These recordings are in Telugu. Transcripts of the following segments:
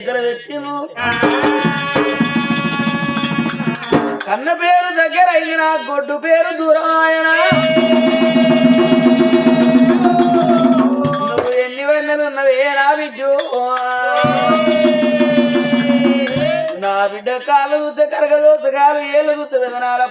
దగ్గర పెట్టిను కన్న పేరు దగ్గర అయింది నా గొడ్డు పేరు దూరమాయన. నువ్వు ఎన్ని వెన్నెలు ఉన్నవే నా బిడ్డు. నా బిడ్డ కాలు గుద్ద కరగ దోసగాలు ఏళ్ళు గుద్ద విధానాల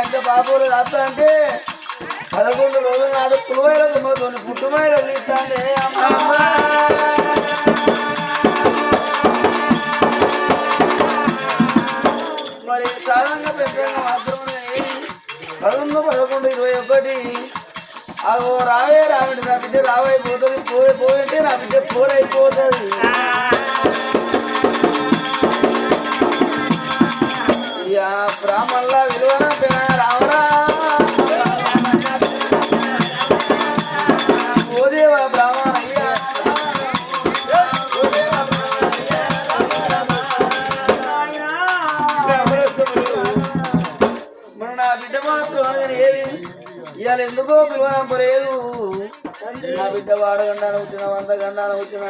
అంటే బాబులు రాస్తా అంటే పదకొండు రోజుల నాడు పులివైల బొమ్మతో పుట్టుమైలు తీస్తాండే. మరి సాధారణంగా పెద్దగా మాత్రమే పదకొండు పదకొండు ఇరవై ఒకటి. అగో రావే రావండి నా బిడ్డ రావైపోతుంది పోయి పోయింటే నా బిడ్డ పోరైపోతుంది. ఇక బ్రాహ్మణుల విలువన నా బిడ్డ మాత్రం ఏది? ఇవాళ ఎందుకో పిలువనంపలేదు నా బిడ్డ వాడగండాన వచ్చిన వంద గండాన వచ్చిన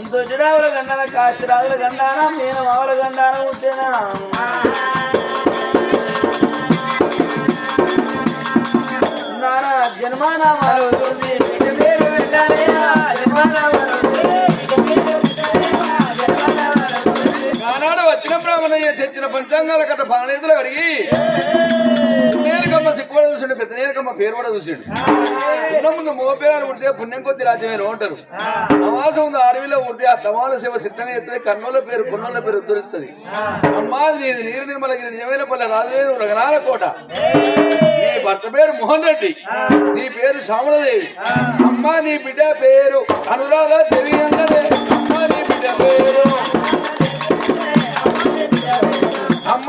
ఇంకొచ్చిరావుల గండాన కాస్తి రాజుల గండాన నేను మావుల గండాన వచ్చిన జన్మానామాలు ఉంటుంది. బిడ్డ పేరు పెట్టాలి ఆనాడు వచ్చిన బ్రాహ్మణయ్య తెచ్చిన పంచాంగాల కట్ట బాణేతులు అడిగి కూడా సిక్కుబడ చూసిండు పెద్ద నేరుకమ్మ పేరు కూడా చూసిండు. ఉన్న ముందు మోపేరాలు ఉంటే పుణ్యం కొద్ది రాజ్యమైన ఉంటారు అమాసం ఉంది అడవిలో ఉంటే ఆ తమాల సేవ సిద్ధంగా ఎత్తుంది కన్నుల పేరు పున్నోళ్ళ పేరు ఉద్ధరిస్తుంది. అమ్మాది నీది నీరు నిర్మలగిరి నిజమైన పల్లె రాజులేరు రగనాల కోట. నీ భర్త పేరు మోహన్ రెడ్డి. నీ పేరు సామలదేవి. అమ్మ నీ బిడ్డ పేరు అనురాధ దేవి అంటే అమ్మ నీ బిడ్డ పేరు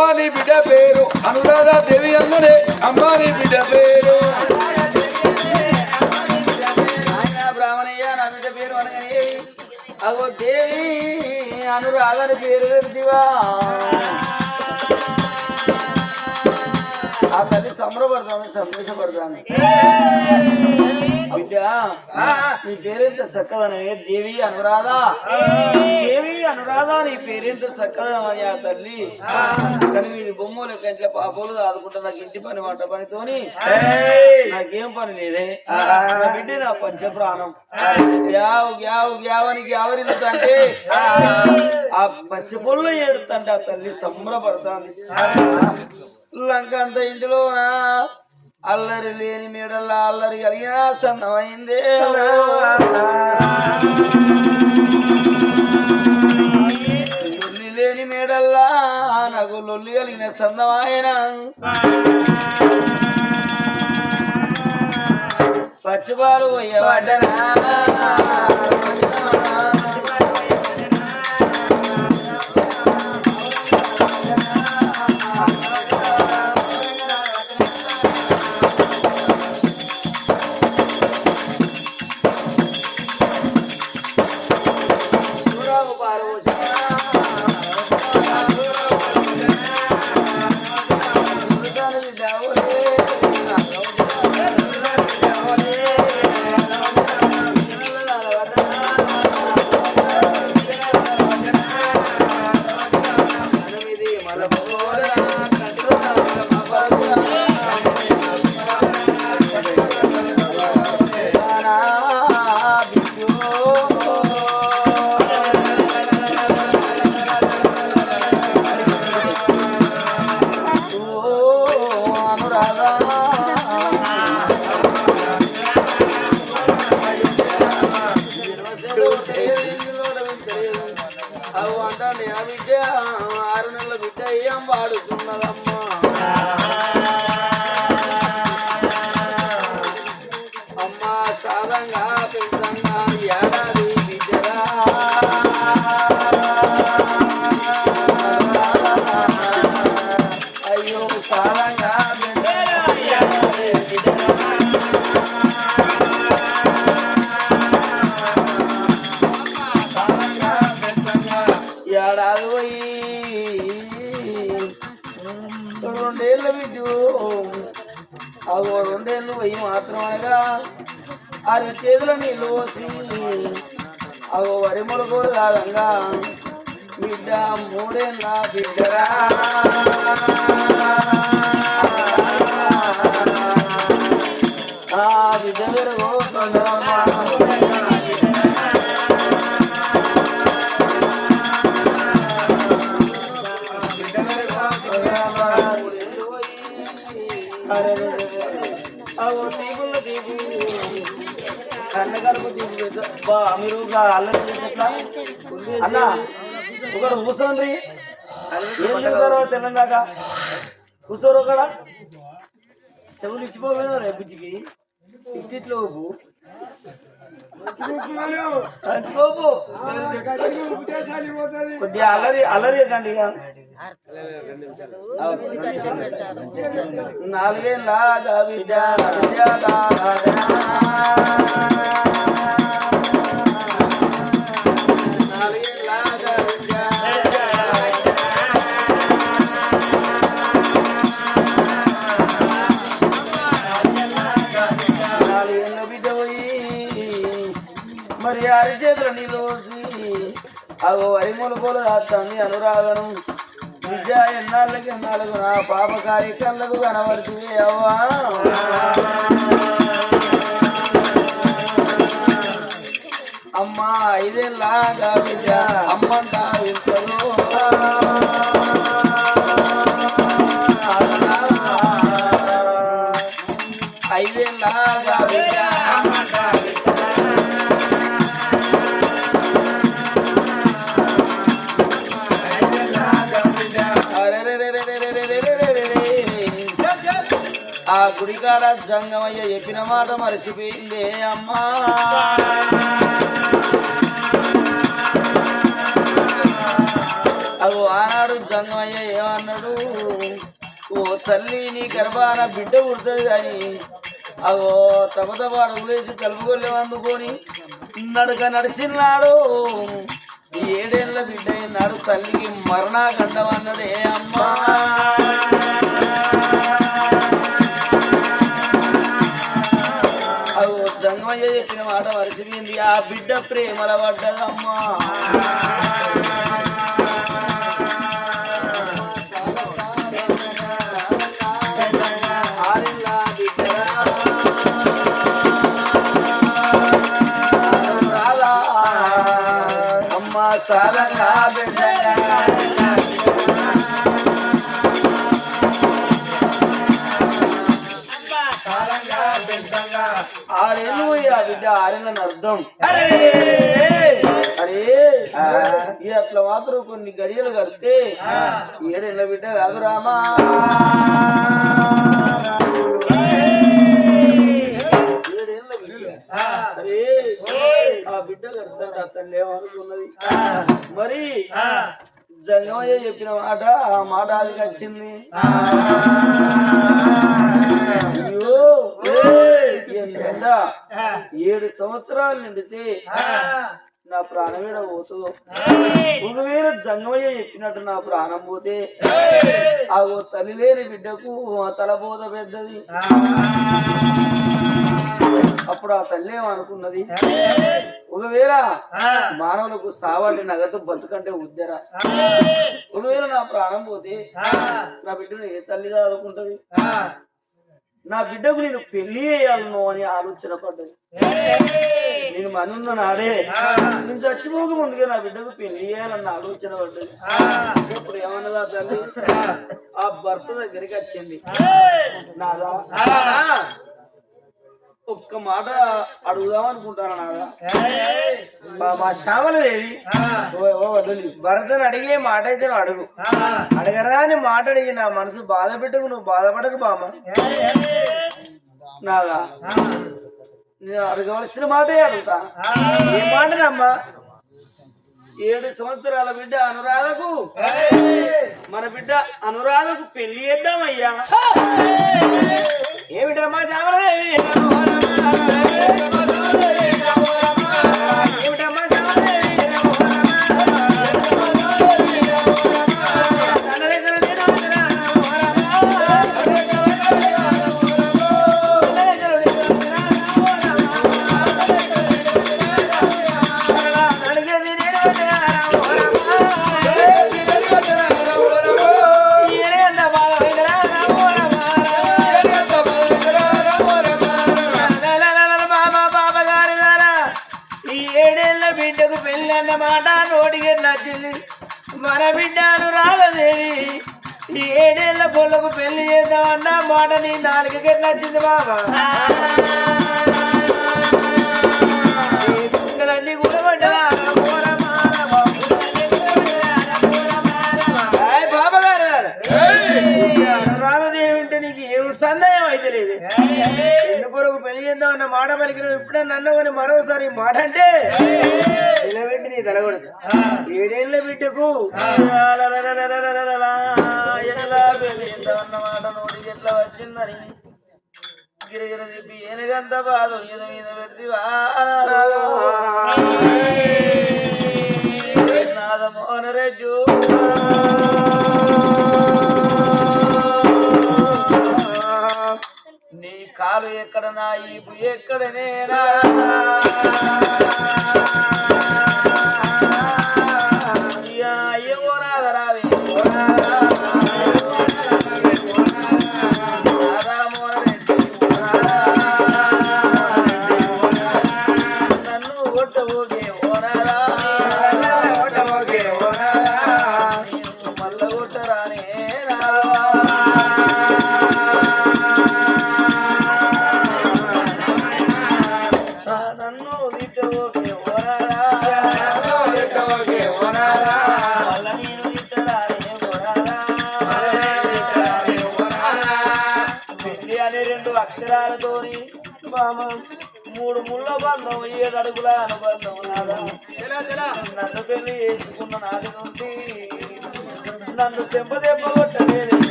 అమ్మాని బిడ్డ పేరు. అనురాధ దేవి అన్నదే అమ్మా బిడ్డ పేరు. అగో దేవి అనురాధని పేరు పెడితివా ఆ తల్లి సంబరపడతాను సంతోషపడతాను బిడ్డ. నీ పేరెంత చక్కదనమే దేవి అనురాధ. దేవి అనురాధ నీ పేరెంత చక్కదనమని ఆ తల్లి. కానీ వీడి బొమ్మలు కంట్ల పాపలు ఆదుకుంటా నాకు ఇంటి పని వంట పనితోని నాకేం పని లేదే. నా బిడ్డ నా పంచ ప్రాణం గ్యావ్ గ్యావ్ గ్యావ్ అని గ్యావరిల్లుతంటే ఆ పసి పొల్లు ఏడుతంటే ఆ తల్లి సంబరపడతాంది. లంక అంత ఇంటిలోనా? అల్లరి లేని మేడల్లా అల్లరి కలిగిన సన్నమైందే. లొల్లి లేని మేడల్లా నాకు లొల్లి కలిగిన సన్నమాయన పచ్చిపాలు పోయేవాడనా బిడ్డ ఆరు నెలల బిడ్డ ఏం వాడుతున్నదమ్మా చేతుల నీళ్ళు పోసి అగో వరి మొలకూరు కాదంగా. బిడ్డ మూడేళ్ళ బిడ్డరా. ఆ బిడ్డ పెరుగు. మీరు అల్లరి చేసేట్లా అన్న ఒకడు కూర్చోండి ఏం చేస్తారో తెలంగాక కూర్చోరు ఒకడ? చెవులు ఇచ్చిపోయినా రే బుజ్జికి? ఇచ్చిట్లో కొద్దిగా అల్లరి అల్లరి కండి నాలుగేళ్ళ బిడ్డ మరి అరి చేతులు నీళ్ళు అగో వరి మొలకోలు అనురాధను అనురాధనం విద్య ఎన్నాళ్ళకి ఎన్నాళ్ళకు నా పాప కార్యక్రమాలకు కనబడుతుంది అవ్వా అమ్మా ఐదేళ్ళగా బిడ్డ అమ్మంట వింటలు ఐదేళ్ళగా బిడ్డ అమ్మంట ఆ గుడికాడ జంగమయ్య చెప్పిన మాట మరచిపోయిందే అమ్మా. అగో ఆనాడు జంగమయ్య ఏమన్నాడు? ఓ తల్లి నీ గర్భాన బిడ్డ పుడుతుంది కానీ అగో తపతప అడుగులేసి కలుపుకొల్లే అందుకొని నడక నడిచిన్నాడు ఏడేళ్ళ బిడ్డ అయినాడు తల్లికి మరణాగండం అన్నదే అమ్మా. అగో జంగమయ్య చెప్పిన మాట మరిచిపోయింది. ఆ బిడ్డ ప్రేమల పడ్డదమ్మా. అర్థం. అరే! అట్లా మాత్రం కొన్ని గడియలు కడితే ఏడేళ్ళ బిడ్డ కాదు రామా? ఏడేళ్ళ బిడ్డ. అరే! ఆ బిడ్డ కడతాడు అతను ఏమనుకున్నది? మరి జంగమయ్య చెప్పిన మాట ఆ మాట అది వచ్చింది అయ్యో? ఏడు సంవత్సరాలు నిండితే నా ప్రాణం మీద పోతుందో? ఒకవేళ జంగమయ్య చెప్పినట్టు నా ప్రాణం పోతే ఆ. ఓ తల్లి లేని బిడ్డకు ఆ తలబోద పెద్దది. అప్పుడు ఆ తల్లి ఏమనుకున్నది? ఒకవేళ మానవులకు సావంటి నగదు బతుకంటే ఉద్దర ఒకవేళ నా ప్రాణం పోతే నా బిడ్డను ఏ తల్లి ఆదుకుంటది? నా బిడ్డకు నేను పెళ్ళి చేయాలను అని ఆలోచన పడ్డది. నేను మనున్న నాడే నేను చచ్చిపోక ముందుగా నా బిడ్డకు పెళ్ళి చేయాలన్న ఆలోచన పడ్డది. ఇప్పుడు ఏమన్నదా తల్లి ఆ భర్త దగ్గరికి వచ్చింది. నాదా? ఒక్క మాట అడుగుదాం అనుకుంటాను మా- శ్యామలదేవి భరతను అడిగే మాట అయితే అడుగు. అడగరా అని మాట అడిగి నా మనసు బాధ పెట్టుకు నువ్వు బాధపడకు బామ్మ. నాదా నేను అడగవలసిన మాటే అడుగుతా. ఏ మాటనమ్మా ఏడు సంవత్సరాల బిడ్డ అనురాధకు మన బిడ్డ అనురాధకు పెళ్ళి చేద్దామయ్యా. ఏమిటమ్మా శ్యామలదేవి? Amém. ఎందుకొరకు అన్న మాట పలికిన ఇప్పుడే నన్ను కానీ మరోసారి మాట అంటే నిలబెట్టి నీ తలగొడదు ఏడేళ్ళ బిడ్డకు ఎట్లా పెళ్ళి చేద్దామన్నమాట నోటికి ఎట్లా వచ్చిందని గిరగిర చెప్పి ఏనుగంత బాధ మీద మీద పెడితివా నాదమోహన రెడ్డి కాలు ఎక్కడ నా ఈపు ఎక్కడ నేనా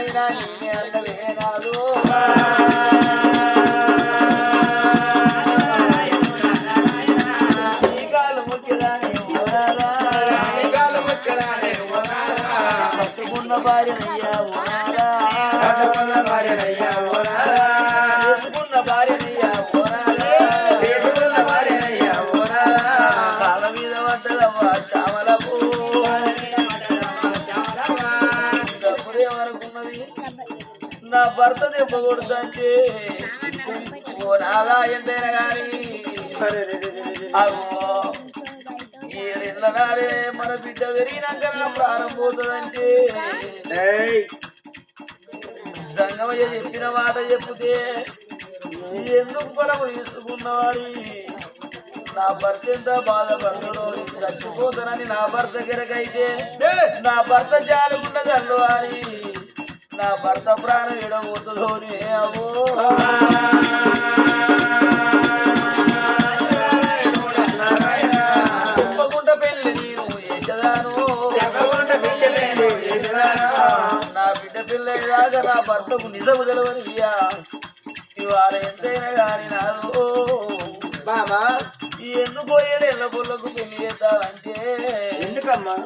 నేనే అయ్యనైనా నేనే పట్టుకున్న కొడుతుంటే ఓ నాదా ఎంతైనా గాని? అగో ఏడేళ్ళ నాడే మన బిడ్డ పెరిగినాక నా ప్రాణం పోతుందంటే. సంగమయ్య చెప్పిన మాట చెప్తే ఎందుకు పొలము తీసుకున్నవాడి నా భర్త ఎంత బాధపడుతుందో నేను చచ్చిపోతానని నా భర్త దగ్గరకైతే నా భర్త జాలుకున్నదల్లు అని నా భర్త ప్రాణం ఎడబోతుందో అవో చెప్పకుండా పెళ్ళి నేను చేసేదాను? నా బిడ్డ పిల్ల దాకా నా భర్తకు నిజము తెలవని ఇవాళ ఎంతైనా కానీ నాదు బాబా. ఈ ఎన్నుకోయేది ఎల్ల పుల్లకు పెళ్ళి చేద్దామంటే. ఎందుకమ్మా?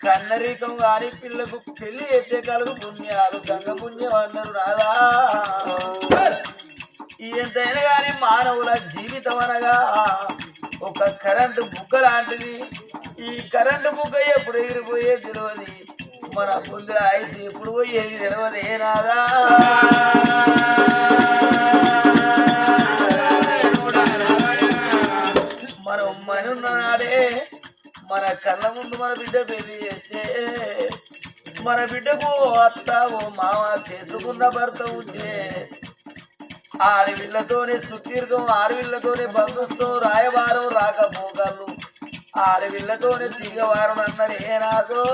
కన్నరీకం కాని పిల్లకు పెళ్ళి ఎత్తే కలుగు పుణ్యాలు గంగ పుణ్యం అన్నారు రాదా ఎంతైనా కానీ మానవుల జీవితం అనగా ఒక కరెంటు బుగ్గ లాంటిది. ఈ కరెంటు బుగ్గ ఎప్పుడు ఎగిరిపోయే తెలియదు మన పొందిన ఆయుష్ ఎప్పుడు పోయేది తెలియదు ఏనాదా మనం మనున్నాడే మన కళ్ళ ముందు మన బిడ్డ పెళ్ళి చేస్తే మన బిడ్డకు అత్త ఓ మామ చేసుకున్న భర్త ఉంటే ఆడవిళ్ళతోనే సుదీర్ఘం ఆడవిళ్ళతోనే బంధుస్తో రాయవారం రాకపోగలు ఆడవిళ్ళతోనే తీగవారం అన్నది ఏనాదో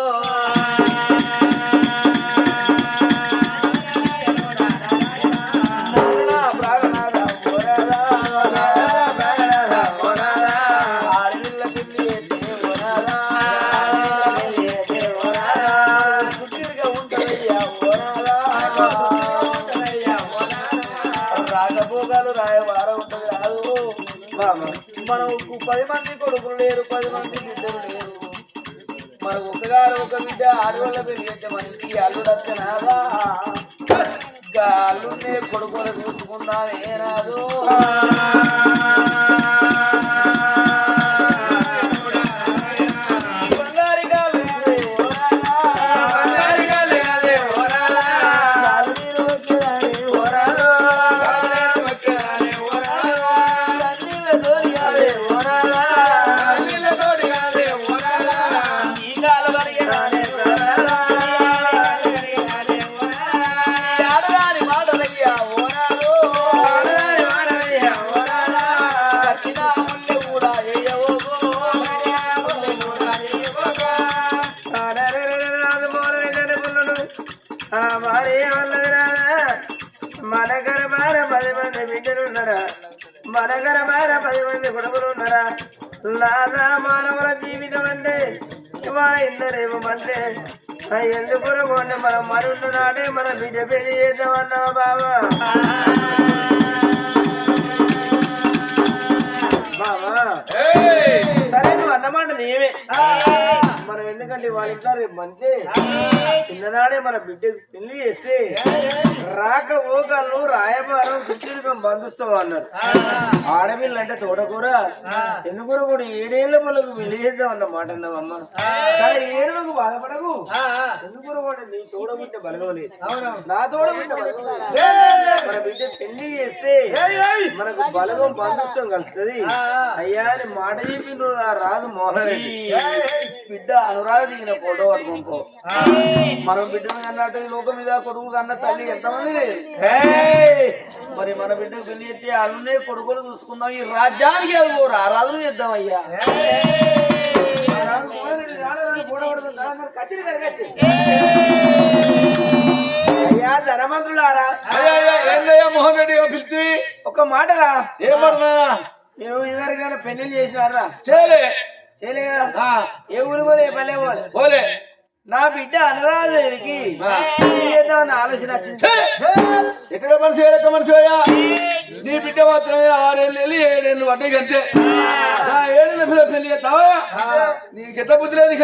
కొడుకులు లేరు పది మంది బిడ్డలు లేరు. మనకు ఒకగారు ఒక బిడ్డ ఆడవాళ్ళ పెరిగితే మనకి అల్లుడు అత్తనాదా అల్లునే కొడుకులు చూసుకుందాం కొన్ని మనం మరున్న నాడే మన బిడ్డ పెళ్ళి చేద్దామన్నావా బాబా బాబా సరే నువ్వు అన్నమాట నీవే. మనం ఎందుకంటే వాళ్ళ ఇంట్లో రేపు మంచి. చిన్ననాడే మన బిడ్డకు పెళ్ళి చేస్తే రాక ఓకళ్ళు రాయబారం సుచీరకం బంధుస్తాం అన్నారు ఆడపిల్ల అంటే తోటకూర. ఎన్నుకూర కూడా ఏడేళ్ళ పనులకు పెళ్ళి చేద్దాం అన్న మాట అన్నావమ్మ కానీ ఏడులకు బాధపడకు. ఎన్నుకూర కూడా నీ తోడబిడ్డ బలగలేదు నా తోడబిడ్డ మన బిడ్డ పెళ్ళి చేస్తే మనకు బలగం బంధుత్వం కలుస్తుంది. అయ్యా అని మాట చెప్పిండ్రు రాదు మోహన్ బిడ్డ అనురాగ దిగిన ఫోటో పట్టుకుంపో మనం బిడ్డను కన్నట్టు ఈ లోకం మీద కొడుకు కన్న తల్లి ఎంతమంది లేరు మరి మన బిడ్డకు పెళ్ళి చేస్తే అన్నే కొడుకులు చూసుకుందాం. ఈ రాజ్యానికి ఆ రాజులు చేద్దాం అయ్యా. అయ్యా ధనమంతులారా ఏందయ్యా మోహన్ రెడ్డి పిలిచి ఒక మాట రా ఏమన్నా నేను ఇదివరకైనా పెళ్ళి చేసినారా? చేయలే. చేయలే ఏ ఊరు పోలే ఏ పల్లె పోలే? పోలే. నా బిడ్డ చేద్దామన్న ఆలోచన ఎక్కడ మనిషి ఎక్కడ మనిషి నీ బిడ్డ మాత్రమే ఆరేళ్ళు వెళ్ళి ఏడేళ్ళు అంతే నా ఏడేళ్ళ పిల్ల పెళ్ళి చేస్తావా? నీకు ఎంత బుద్ధి లేదు.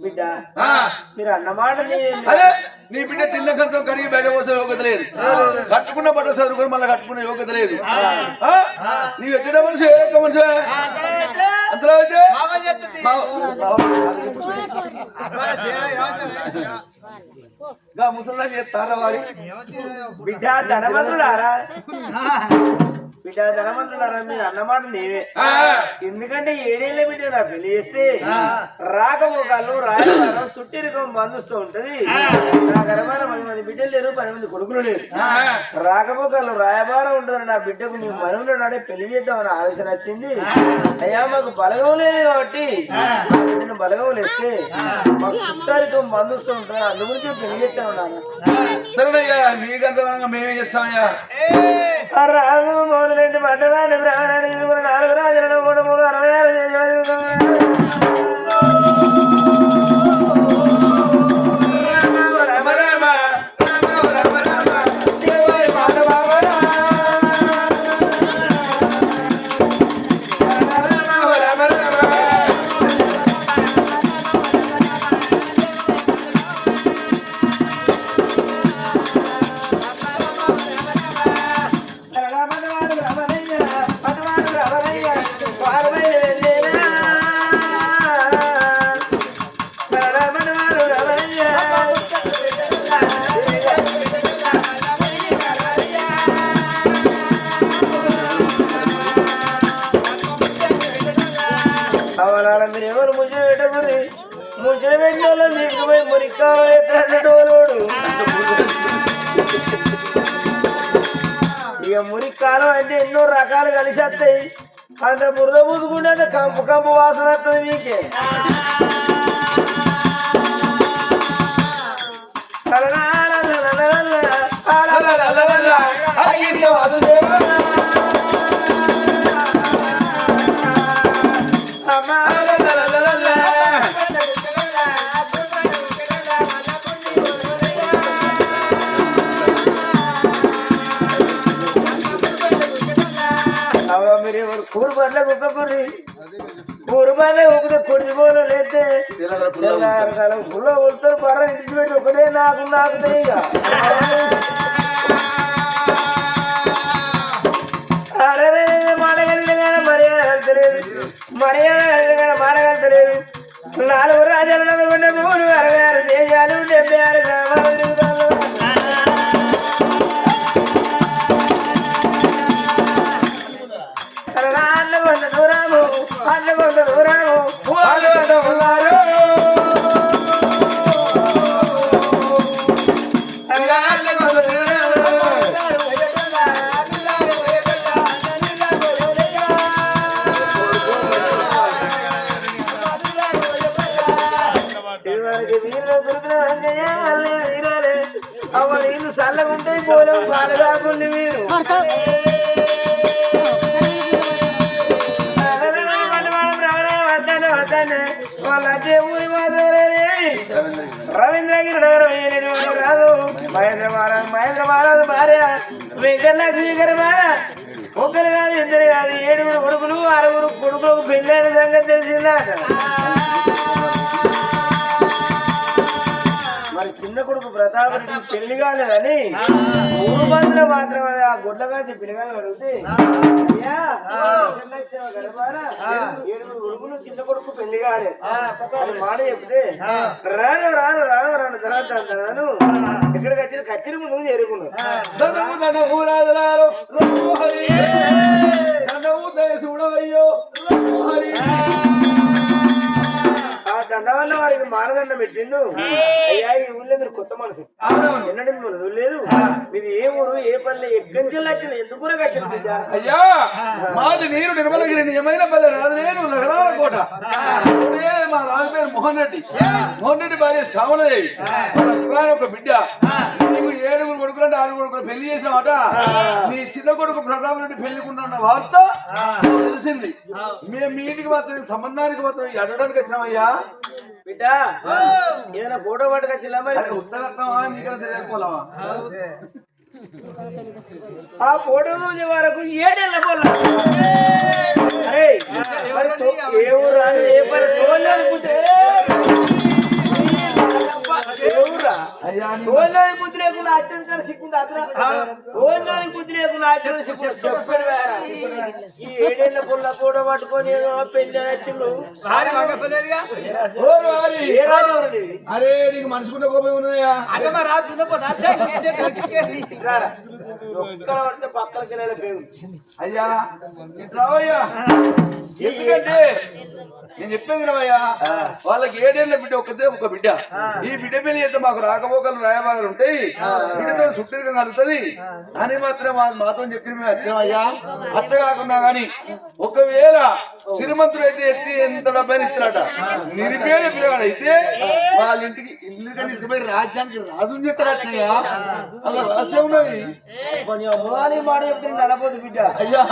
బిడ్డ. ఆ, మీరు అన్నమాట నీ- అరే నీ బిడ్డ తిన్న కంచం కడిగి బయట పోసే యోగ్యత లేదు. కట్టుకున్న బట్ట చదువుకొని మళ్ళీ కట్టుకునే యోగ్యత లేదు. ఆ? నీవు ఎక్కడ మనిషి ఎక్క మనిషి? అంతలో అయితే. చేస్తారా వారి బిడ్డ ధనవంతులారా? బిడ్డ మీరు? అన్నమాట నీవే ఎందుకంటే ఏడేళ్ళ బిడ్డ నా పెళ్ళి చేస్తే రాకపోకాలు రాయబారం చుట్టిరికం బంధుస్తూ ఉంటది. నా గర్భాన పది మంది బిడ్డలు లేరు పది మంది కొడుకులు లేరు. రాకపోకాలు రాయబారం ఉంటుందని నా బిడ్డకు మేము మనవులు నాడే పెళ్ళి చేద్దామని ఆలోచన వచ్చింది. అయ్యా మాకు బలగం లేదు కాబట్టి మా బిడ్డను బలగం లేస్తే మాకు చుట్టారికం బంధుస్తూ ఉంటుంది అందు గురించి పెళ్ళి చేస్తాను నాన్న సరేనయ్యా మీకంత మేమేం చేస్తామయ్యా? ఆ రాము మూడు బ్రాహ్మణాన్ని తీసుకుని నాలుగు రాజులను మూడు మూడు అరవై ఆరు బురద పూసుకుంటే అంత కంపు కంపు వాసన వస్తుంది మీకే. అమ్మా కూరు పట్ల కుక్కితే కొట్టి పోలు లేతే తెల్లారకాలం గుళ్ళ ఉడతారు పర్ర ఇంటి ఒకటే నాకు నాకు అరే మాడగలిగిన మర్యాద తెలియదు. మర్యాద మాడగల తెలియదు. నాలుగు రాజ్యాలు రవీంద్రగిరి నగరం ఏలేని రాదు మహేంద్ర మహారాజ్ మహేంద్ర మహారాజు భార్య వెంకటలక్ష్మి గారి భార్య ఒక్కరు కాదు ఇద్దరు కాదు ఏడుగురు కొడుకులు ఆరుగురు కొడుకులకు పెళ్ళైన సంగతి తెలిసిందా చిన్న కొడుకు ప్రతాపరెడ్డి పెళ్ళి కాలేదని మూడు మందిలో మాత్రమే ఆ గుడ్లగా పిల్లగాలు అడిగితే అయ్యా, చిన్నచ్చేవ గడపార, ఏడుగురు కొడుకులు చిన్న కొడుకు పెళ్ళి కాలే అని మాట చెప్తే రాను రాను రాను రాను తర్వాత అంటాను. ఇక్కడికి వచ్చిన కచ్చిరి ముందు చేరుకున్నాను దండము దండవల్ల వారికి మానదండం పెట్టిండు. అయ్యా ఈ ఊళ్ళో మీరు కొత్త మనసు. ఎన్నడూ మిమ్మల్ని వదిలేదు మీది ఏ ఊరు ఏ పల్లె ఎక్కడి వచ్చిన ఎందుకు అయ్యా మాది నేను నిర్మలగిరి నిజమైన పల్లె. రాదు నేను నగరాల కోట. నేను మా రాజు పేరు మోహన్ రెడ్డి. మోహన్ రెడ్డి భార్య కుర్రాడు ఒక బిడ్డ. నీకు ఏడుగురు కొడుకులు అంటే ఆరుగురు కొడుకులు పెళ్ళి చేసినావట నీ చిన్న కొడుకు ప్రతాప్ రెడ్డి పెళ్ళికున్న వార్త తెలిసింది. మేము మీ ఇంటికి మాత్రం సంబంధానికి మాత్రం అడగడానికి వచ్చినామయ్యా. బిడ్డ ఏదైనా ఫోటో పట్టుకొచ్చినా మరి? ఆ ఫోటో చూసే వరకు ఏడేళ్ళ అరే మరి ఏ ఊరు రాని ఏ పని తోలేదు పుట్టే ఏ ఊరా అయ్యా నీ ఓనానికి బుద్ధి లేకుండా ఆచరించాలి సిక్కుంది అతను ఓనానికి బుద్ధి లేకుండా సిక్కుంది చెప్పారు. ఈ ఏడేళ్ళ పుల్ల కూడా పట్టుకొని పెళ్ళి? అరే నీకు మనసుకున్న కోపం ఉన్నదయ్యా అయ్యా ఇట్లా ఎందుకంటే నేను చెప్పేది రావయ్యా వాళ్ళకి ఏడేళ్ళ బిడ్డ ఒక్కతే ఒక బిడ్డ ఈ బిడ్డ మీద అయితే మాకు రాకపోకలు రాయబారాలు ఉంటాయి బిడ్డతో సుట్టిగా కలుగుతుంది అని మాత్రం మా- మాతో చెప్పి మేము వచ్చామయ్యా అత్త కాకుండా గాని ఒకవేళ శ్రీమంతుడు అయితే ఎత్తి ఎంత డబ్బైనా ఇస్తారట నిరుపేద పిల్లగాడు అయితే వాళ్ళ ఇంటికి ఇల్లుగా తీసుకుపోయి రాజ్యానికి రాజు చెప్తారట అలా రహస్యం ఉన్నది కొన్ని మొదలు మాట చెప్తే నడపోదు బిడ్డ. అయ్యా.